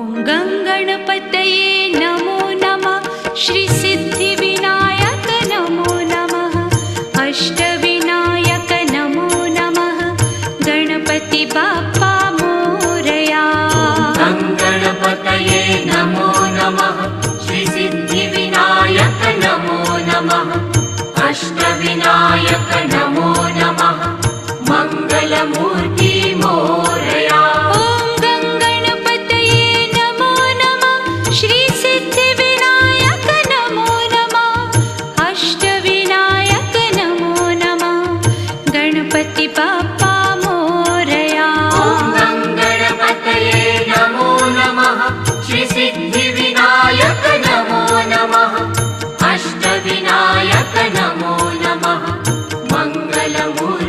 गङ्गणपतये नमो नमः श्रीसिद्धिविनायक नमो नमः अष्टविनायक नमो नमः गणपति बाप्पा मोरया। गङ्गणपतये नमो नमः श्रीसिद्धिविनायक नमो नमः अष्टविनायक पपा मोरया। मङ्गलपतये नमो नमः। श्रीसिद्धिविनायक नमो नमः। अष्टविनायक नमो नमः। मङ्गलमो